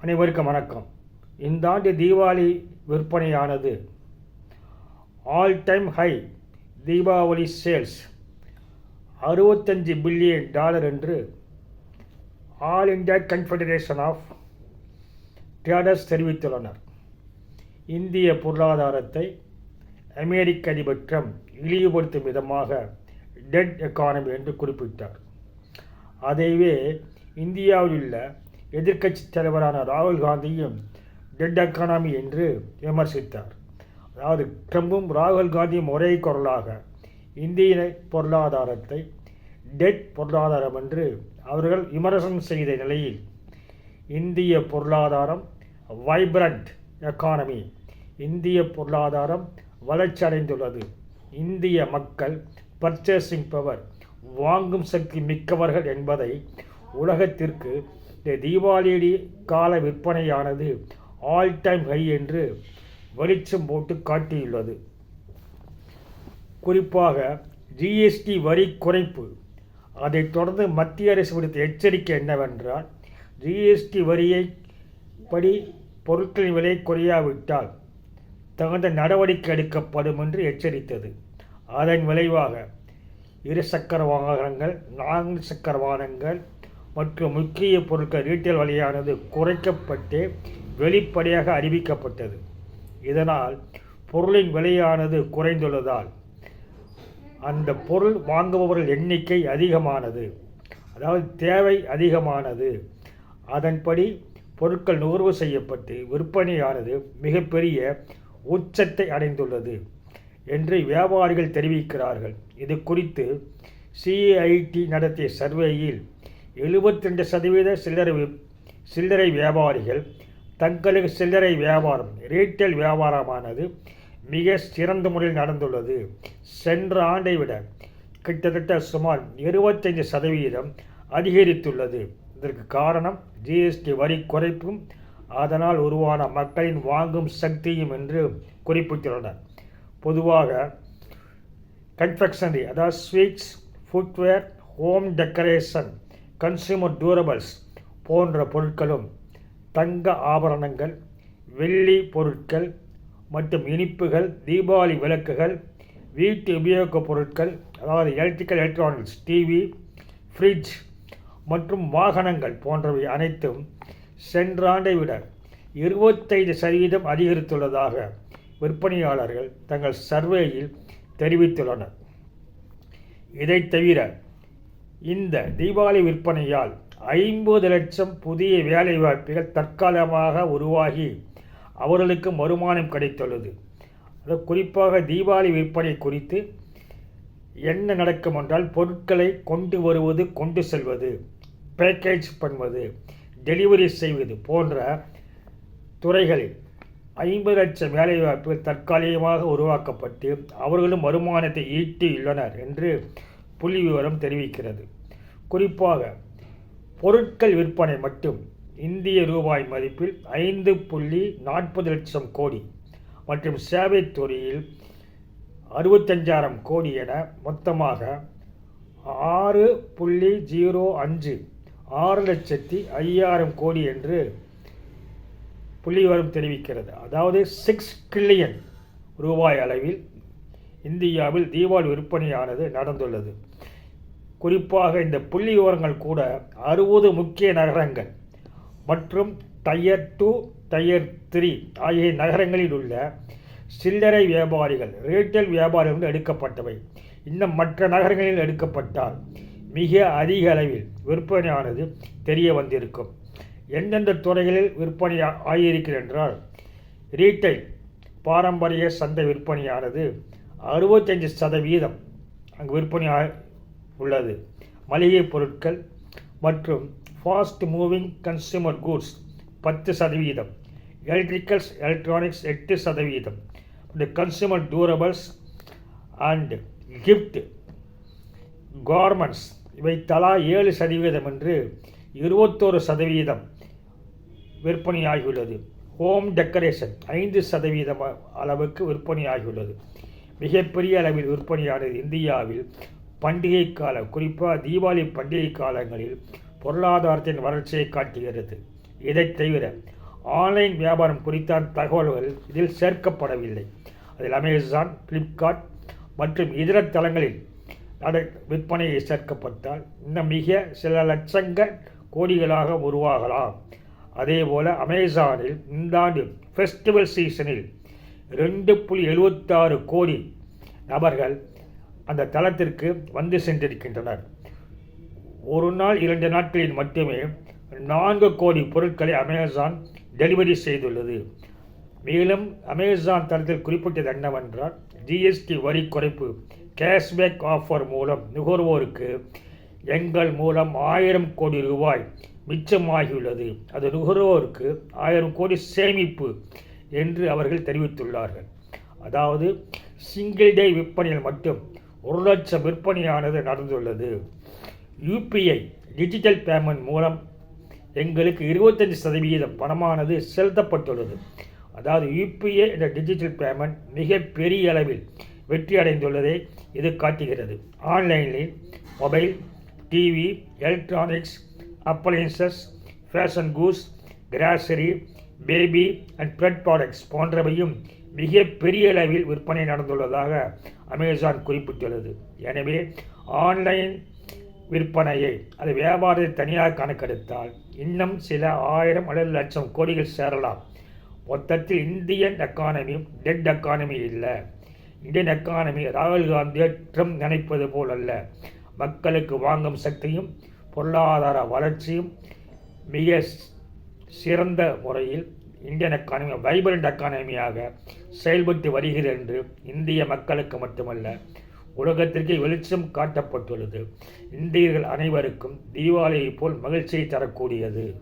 அனைவருக்கும் வணக்கம். இந்த ஆண்டு தீபாவளி விற்பனையானது. All time high Deepavali sales அறுபத்தஞ்சு பில்லியன் டாலர் என்று all India confederation of traders தெரிவித்துள்ளனர். இந்திய பொருளாதாரத்தை அமெரிக்க அதிபர் ட்ரம்ப் இழிவுபடுத்தும் விதமாக டெட் எக்கானமி என்று குறிப்பிட்டார். அதைவே இந்தியாவில் உள்ள எதிர்க்கட்சி தலைவரான ராகுல் காந்தியும் டெட் எக்கானமி என்று விமர்சித்தார். அதாவது ட்ரம்பும் ராகுல் காந்தியும் ஒரே குரலாக இந்திய பொருளாதாரத்தை டெட் பொருளாதாரம் என்று அவர்கள் விமர்சனம் செய்த நிலையில் இந்திய பொருளாதாரம் வைப்ரண்ட் எக்கானமி இந்திய பொருளாதாரம் வளர்ச்சி அடைந்துள்ளது இந்திய மக்கள் பர்ச்சேசிங் பவர் வாங்கும் சக்தி மிக்கவர்கள் என்பதை உலகத்திற்கு இந்த தீபாவளி கால விற்பனையானது ஆல் டைம் ஹை என்று வெளிச்சம் போட்டு காட்டியுள்ளது. குறிப்பாக ஜிஎஸ்டி வரி குறைப்பு. அதைத் தொடர்ந்து மத்திய அரசு விடுத்த எச்சரிக்கை என்னவென்றால் ஜிஎஸ்டி வரியை படி பொருட்களின் விலை குறையாவிட்டால் தகுந்த நடவடிக்கை எடுக்கப்படும் என்று எச்சரித்தது. அதன் விளைவாக இரு சக்கர வாகனங்கள் நான்கு சக்கர வாகனங்கள் மற்றும் முக்கிய பொருட்கள் ரீட்டைல் விலையானது குறைக்கப்பட்டு வெளிப்படையாக அறிவிக்கப்பட்டது. இதனால் பொருளின் விலையானது குறைந்துள்ளதால் அந்த பொருள் வாங்குபவர்கள் எண்ணிக்கை அதிகமானது. அதாவது தேவை அதிகமானது. அதன்படி பொருட்கள் நுகர்வு செய்யப்பட்டு விற்பனையானது மிகப்பெரிய உச்சத்தை அடைந்துள்ளது என்று வியாபாரிகள் தெரிவிக்கிறார்கள். இது குறித்து சிஐடி நடத்திய சர்வேயில் எழுபத்தி ரெண்டு சதவீத சில்லறை சில்லறை வியாபாரிகள் தங்களுக்கு சில்லறை வியாபாரம் ரீட்டைல் வியாபாரமானது மிக சிறந்த முறையில் நடந்துள்ளது. சென்ற ஆண்டை விட கிட்டத்தட்ட சுமார் இருபத்தைந்து சதவீதம் அதிகரித்துள்ளது. இதற்கு காரணம் ஜிஎஸ்டி வரி குறைப்பும் அதனால் உருவான மக்களின் வாங்கும் சக்தியும் என்று குறிப்பிட்டுள்ளனர். பொதுவாக கன்ஃபெக்ஷனரி அதாவது sweets footwear home decoration consumer durables போன்ற பொருட்களும் தங்க ஆபரணங்கள் வெள்ளி பொருட்கள் மற்றும் இனிப்புகள் தீபாவளி விளக்குகள் வீட்டு உபயோகப் பொருட்கள் அதாவது எலக்ட்ரிக்கல் எலக்ட்ரானிக்ஸ் டிவி ஃப்ரிட்ஜ் மற்றும் வாகனங்கள் போன்றவை அனைத்தும் சென்ற ஆண்டை விட இருபத்தைந்து சதவீதம் அதிகரித்துள்ளதாக விற்பனையாளர்கள் தங்கள் சர்வேயில் தெரிவித்துள்ளனர். இதைத் தவிர இந்த தீபாவளி விற்பனையால் ஐம்பது லட்சம் புதிய வேலைவாய்ப்புகள் தற்காலிகமாக உருவாகி அவர்களுக்கு வருமானம் கிடைத்துள்ளது. அது குறிப்பாக தீபாவளி விற்பனை குறித்து என்ன நடக்கும் என்றால் பொருட்களை கொண்டு வருவது கொண்டு செல்வது பேக்கேஜ் பண்ணுவது டெலிவரி செய்வது போன்ற துறைகளில் ஐம்பது லட்சம் வேலைவாய்ப்புகள் தற்காலிகமாக உருவாக்கப்பட்டு அவர்களும் வருமானத்தை ஈட்டியுள்ளனர் என்று புள்ளி விவரம் தெரிவிக்கிறது. குறிப்பாக பொருட்கள் விற்பனை மட்டும் இந்திய ரூபாய் மதிப்பில் ஐந்து புள்ளி நாற்பது லட்சம் கோடி மற்றும் சேவை துறையில் அறுபத்தஞ்சாயிரம் கோடி என மொத்தமாக ஆறு புள்ளி ஜீரோ அஞ்சு ஆறு லட்சத்தி ஐயாயிரம் கோடி என்று புள்ளிவிவரம் தெரிவிக்கிறது. அதாவது சிக்ஸ் ட்ரில்லியன் ரூபாய் அளவில் இந்தியாவில் தீபாவளி விற்பனையானது நடந்துள்ளது. குறிப்பாக இந்த புள்ளி விவரங்கள் கூட அறுபது முக்கிய நகரங்கள் மற்றும் டயர் டூ டயர் த்ரீ ஆகிய நகரங்களில் உள்ள சில்லறை வியாபாரிகள் ரீட்டைல் வியாபாரிகள் எடுக்கப்பட்டவை. இன்னும் மற்ற நகரங்களில் எடுக்கப்பட்டால் மிக அதிக அளவில் விற்பனையானது தெரிய வந்திருக்கும். எந்தெந்த துறைகளில் விற்பனை ஆ- ஆகியிருக்கிறது என்றால் ரீட்டைல் பாரம்பரிய சந்தை விற்பனையானது அறுபத்தஞ்சு சதவீதம் அங்கு விற்பனை உள்ளது. மளிகை பொருட்கள் மற்றும் ஃபாஸ்ட் மூவிங் கன்சியூமர் கூட்ஸ் பத்து சதவீதம். எலக்ட்ரிக்கல்ஸ் எலக்ட்ரானிக்ஸ் எட்டு சதவீதம். Consumer durables and gift garments இவை தலா ஏழு சதவீதம் என்று இருபத்தோரு சதவீதம் விற்பனையாகியுள்ளது. ஹோம் டெக்கரேஷன் ஐந்து சதவீதம் அளவுக்கு விற்பனையாகியுள்ளது. மிகப்பெரிய அளவில் விற்பனையானது இந்தியாவில் பண்டிகை காலம் குறிப்பாக தீபாவளி பண்டிகை காலங்களில் பொருளாதாரத்தின் வளர்ச்சியை காட்டுகிறது. இதைத் தவிர ஆன்லைன் வியாபாரம் குறித்தான தகவல்கள் இதில் சேர்க்கப்படவில்லை. அதில் அமேசான் ஃப்ளிப்கார்ட் மற்றும் இதர தளங்களில் நட விற்பனையை சேர்க்கப்பட்டால் இன்னும் மிக சில லட்சங்கள் கோடிகளாக உருவாகலாம். அதேபோல் அமேசானில் இந்த ஆண்டு ஃபெஸ்டிவல் சீசனில் ரெண்டு புள்ளி எழுபத்தாறு கோடி நபர்கள் அந்த தளத்திற்கு வந்து சென்றிருக்கின்றனர். ஒரு நாள் இரண்டு நாட்களில் மட்டுமே நான்கு கோடி பொருட்களை அமேசான் டெலிவரி செய்துள்ளது. மேலும் அமேசான் தளத்தில் குறிப்பிட்டது என்னவென்றால் ஜிஎஸ்டி வரி குறைப்பு கேஷ்பேக் ஆஃபர் மூலம் நுகர்வோருக்கு எங்கள் மூலம் ஆயிரம் கோடி ரூபாய் மிச்சமாகியுள்ளது. அது நுகர்வோருக்கு ஆயிரம் கோடி சேமிப்பு என்று அவர்கள் தெரிவித்துள்ளார்கள். அதாவது சிங்கிள் டே விற்பனையில் மட்டும் ஒரு லட்சம் விற்பனையானது நடந்துள்ளது. யூபிஐ டிஜிட்டல் பேமெண்ட் மூலம் எங்களுக்கு இருபத்தஞ்சி சதவிகிதம் பணமானது செலுத்தப்பட்டுள்ளது. அதாவது யூபிஐ என்ற டிஜிட்டல் பேமெண்ட் மிக பெரிய அளவில் வெற்றி அடைந்துள்ளதை இது காட்டுகிறது. ஆன்லைனில் mobile TV electronics appliances fashion goods grocery baby and pet products போன்றவையும் மிக பெரிய அளவில் விற்பனை நடந்துள்ளதாக அமேசான் குறிப்பிட்டுள்ளது. எனவே ஆன்லைன் விற்பனையை அது வியாபாரத்தை தனியாக கணக்கெடுத்தால் இன்னும் சில ஆயிரம் அல்லது லட்சம் கோடிகள் சேரலாம். மொத்தத்தில் இந்தியன் எக்கானமி டெட் எக்கானமி இல்லை. இந்தியன் எக்கானமி ராகுல் காந்தி ட்ரம்ப் நினைப்பது போல் அல்ல. மக்களுக்கு வாங்கும் சக்தியும் பொருளாதார வளர்ச்சியும் மிக சிறந்த முறையில் இந்தியன் எக்கானமி வைப்ரண்ட் எக்கானமியாக செயல்பட்டு வருகிறது என்று இந்திய மக்களுக்கு மட்டுமல்ல உலகத்திற்கு வெளிச்சம் காட்டப்பட்டுள்ளது. இந்தியர்கள் அனைவருக்கும் தீபாவளியை போல் மகிழ்ச்சியை தரக்கூடியது.